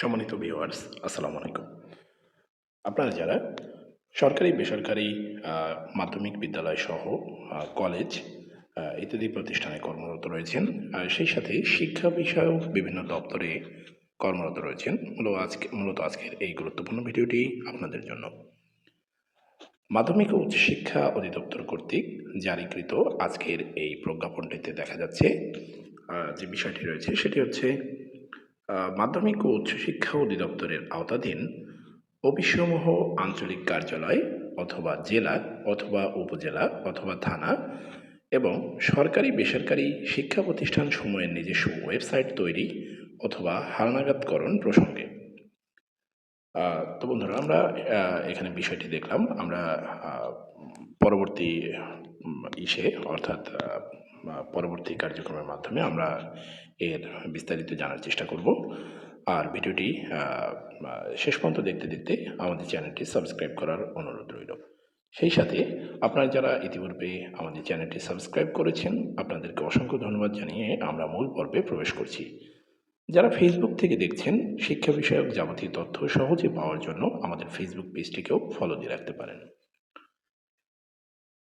সম্মানিত ভিউয়ার্স আসসালামু আলাইকুম। আপনারা যারা সরকারি, বেসরকারি মাধ্যমিক বিদ্যালয় সহ কলেজ ইত্যাদি প্রতিষ্ঠানে কর্মরত রয়েছেন সেই সাথে শিক্ষা বিষয়ক বিভিন্ন দপ্তরে কর্মরত রয়েছেন মূলত আজকে, মূলত আজকের এই গুরুত্বপূর্ণ ভিডিওটি আপনাদের জন্য। মাধ্যমিক ও উচ্চশিক্ষা অধিদপ্তর কর্তৃক জারিকৃত আজকের এই প্রজ্ঞাপনটিতে দেখা যাচ্ছে যে বিষয়টি রয়েছে, সেটি হচ্ছে মাধ্যমিক ও উচ্চশিক্ষা অধিদপ্তরের আওতাধীন অফিসসমূহ আঞ্চলিক কার্যালয় অথবা জেলা অথবা উপজেলা অথবা থানা এবং সরকারি বেসরকারি শিক্ষা প্রতিষ্ঠান সমূহের নিজস্ব ওয়েবসাইট তৈরি অথবা হালনাগাদকরণ প্রসঙ্গে। তো বন্ধুরা আমরা এখানে বিষয়টি দেখলাম। আমরা পরবর্তী ইসে, অর্থাৎ পরবর্তী কার্যক্রমের মাধ্যমে আমরা এর বিস্তারিত জানার চেষ্টা করব। আর ভিডিওটি শেষ পর্যন্ত দেখতে দেখতে আমাদের চ্যানেলটি সাবস্ক্রাইব করার অনুরোধ রইল। সেই সাথে আপনারা যারা ইতিপূর্বে আমাদের চ্যানেলটি সাবস্ক্রাইব করেছেন, আপনাদেরকে অসংখ্য ধন্যবাদ জানিয়ে আমরা মূল পর্বে প্রবেশ করছি। যারা ফেসবুক থেকে দেখছেন শিক্ষা বিষয়ক যাবতীয় তথ্য সহজে পাওয়ার জন্য আমাদের ফেসবুক পেজটিকেও ফলো দিয়ে রাখতে পারেন।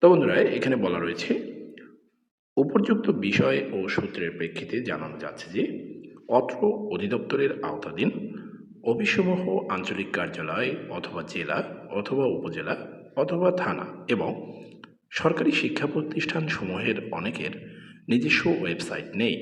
তো বন্ধুরা, এখানে বলা রয়েছে, উপযুক্ত বিষয় ও সূত্রের প্রেক্ষিতে জানানো যাচ্ছে যে, অত্র অধিদপ্তরের আওতাধীন অফিসসমূহ আঞ্চলিক কার্যালয় অথবা জেলা অথবা উপজেলা অথবা থানা এবং সরকারি শিক্ষা প্রতিষ্ঠান সমূহের অনেকের নিজস্ব ওয়েবসাইট নেই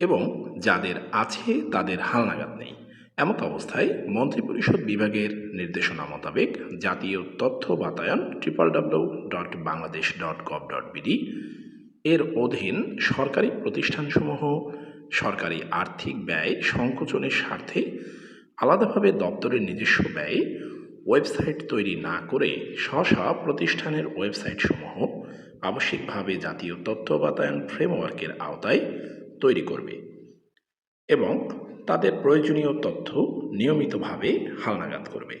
এবং যাদের আছে তাদের হালনাগাদ নেই। এমত অবস্থায় মন্ত্রিপরিষদ বিভাগের নির্দেশনা মোতাবেক জাতীয় তথ্য বাতায়ন triple W dot Bangladesh dot gov dot BD এর অধীন সরকারি প্রতিষ্ঠানসমূহ, সরকারি আর্থিক ব্যয় সংকোচনের স্বার্থে আলাদাভাবে দপ্তরের নিজস্ব ব্যয়ে, ওয়েবসাইট তৈরি না করে স্ব প্রতিষ্ঠানের ওয়েবসাইটসমূহ আবশ্যিকভাবে জাতীয় তথ্য বাতায়ন ফ্রেমওয়ার্কের আওতায় তৈরি করবে এবং তাদের প্রয়োজনীয় তথ্য নিয়মিতভাবে হালনাগাদ করবে।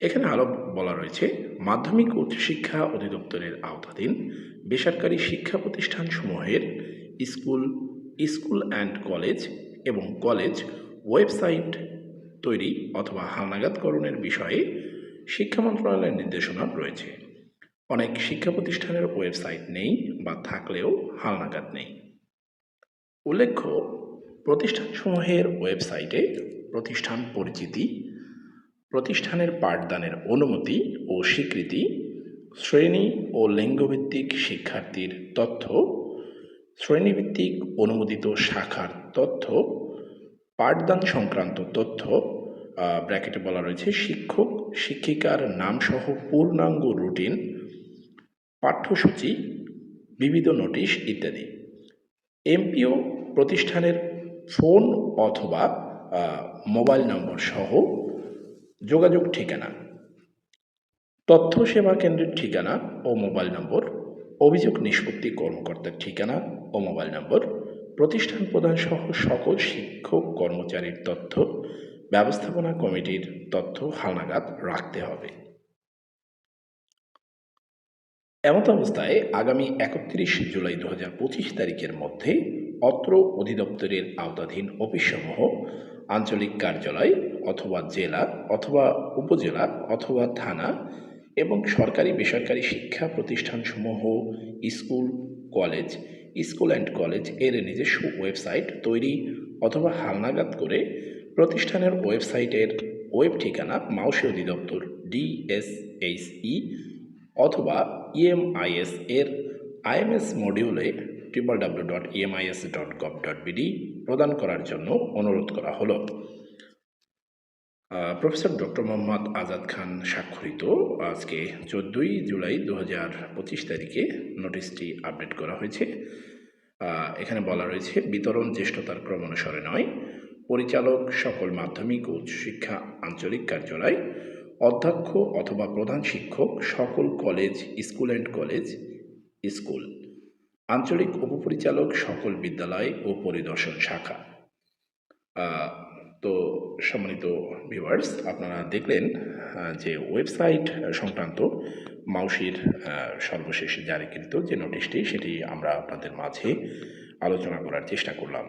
এখানে আরও বলা রয়েছে, মাধ্যমিক উচ্চশিক্ষা অধিদপ্তরের আওতাধীন বেসরকারি শিক্ষা প্রতিষ্ঠানসমূহের স্কুল স্কুল অ্যান্ড কলেজ এবং কলেজ ওয়েবসাইট তৈরি অথবা হালনাগাদকরণের বিষয়ে শিক্ষা মন্ত্রণালয়ের নির্দেশনা রয়েছে। অনেক শিক্ষা প্রতিষ্ঠানের ওয়েবসাইট নেই বা থাকলেও হালনাগাদ নেই। উল্লেখ্য প্রতিষ্ঠানসমূহের ওয়েবসাইটে প্রতিষ্ঠান পরিচিতি, প্রতিষ্ঠানের পাঠদানের অনুমতি ও স্বীকৃতি, শ্রেণি ও লিঙ্গভিত্তিক শিক্ষার্থীর তথ্য, শ্রেণীভিত্তিক অনুমোদিত শাখার তথ্য, পাঠদান সংক্রান্ত তথ্য ব্র্যাকেটে বলা রয়েছে শিক্ষক, শিক্ষিকার নামসহ পূর্ণাঙ্গ রুটিন, পাঠ্যসূচি, বিবিধ নোটিশ ইত্যাদি। এমপিও প্রতিষ্ঠানের ফোন অথবা মোবাইল নম্বর সহ যোগাযোগ ঠিকানা, তথ্য সেবা কেন্দ্রের ঠিকানা ও মোবাইল নম্বর, অভিযোগ নিষ্পত্তি কর্মকর্তার ঠিকানা ও মোবাইল নম্বর, প্রতিষ্ঠান প্রধান সহ সকল শিক্ষক কর্মচারীর তথ্য, ব্যবস্থাপনা কমিটির তথ্য হালনাগাদ রাখতে হবে। এমত অবস্থায় আগামী একত্রিশ জুলাই দু হাজার পঁচিশ তারিখের মধ্যে অত্র অধিদপ্তরের আওতাধীন অফিসসমূহ, আঞ্চলিক কার্যালয় অথবা জেলা অথবা উপজেলা অথবা থানা এবং সরকারি বেসরকারি শিক্ষা প্রতিষ্ঠানসমূহ, স্কুল, কলেজ, স্কুল অ্যান্ড কলেজের নিজস্ব ওয়েবসাইট তৈরি অথবা হালনাগাদ করে প্রতিষ্ঠানের ওয়েবসাইটের ওয়েব ঠিকানা মাউসী অধিদপ্তর, ডিএসএইচই অথবা ইএমআইএস এর আইএমএস মডিউলে triple W dot EMIS dot gov dot BD প্রদান করার জন্য অনুরোধ করা হলো। প্রফেসর ডক্টর মোহাম্মদ আজাদ খান স্বাক্ষরিত আজকে চোদ্দোই জুলাই দু হাজার পঁচিশ তারিখে নোটিশটি আপডেট করা হয়েছে। এখানে বলা রয়েছে, বিতরণ জ্যেষ্ঠতার ক্রমানুসারে নয়। পরিচালক সকল মাধ্যমিক ও উচ্চশিক্ষা আঞ্চলিক কার্যালয়, অধ্যক্ষ অথবা প্রধান শিক্ষক সকল college, school and college, school. আঞ্চলিক উপপরিচালক সকল বিদ্যালয় ও পরিদর্শন শাখা। তো সম্মানিত ভিউয়ার্স আপনারা দেখলেন যে ওয়েবসাইট সংক্রান্ত মাউসির সর্বশেষ জারিকৃত যে নোটিশটি সেটি আমরা আপনাদের মাঝে আলোচনা করার চেষ্টা করলাম।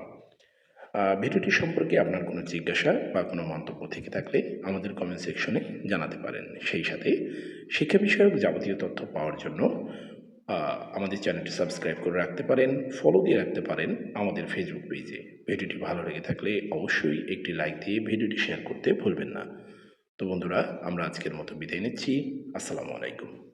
ভিডিওটি সম্পর্কে আপনার কোনো জিজ্ঞাসা বা কোনো মন্তব্য থেকে থাকলে আমাদের কমেন্ট সেকশনে জানাতে পারেন। সেই সাথে শিক্ষা বিষয়ক যাবতীয় তথ্য পাওয়ার জন্য আমাদের চ্যানেলটি সাবস্ক্রাইব করে রাখতে পারেন ফলো দিয়ে রাখতে পারেন আমাদের ফেসবুক পেজে ভিডিওটি ভালো লেগে থাকলে অবশ্যই একটি লাইক দিয়ে ভিডিওটি শেয়ার করতে ভুলবেন না। তো বন্ধুরা, আমরা আজকের মতো বিদায় নিচ্ছি। আসসালামু আলাইকুম।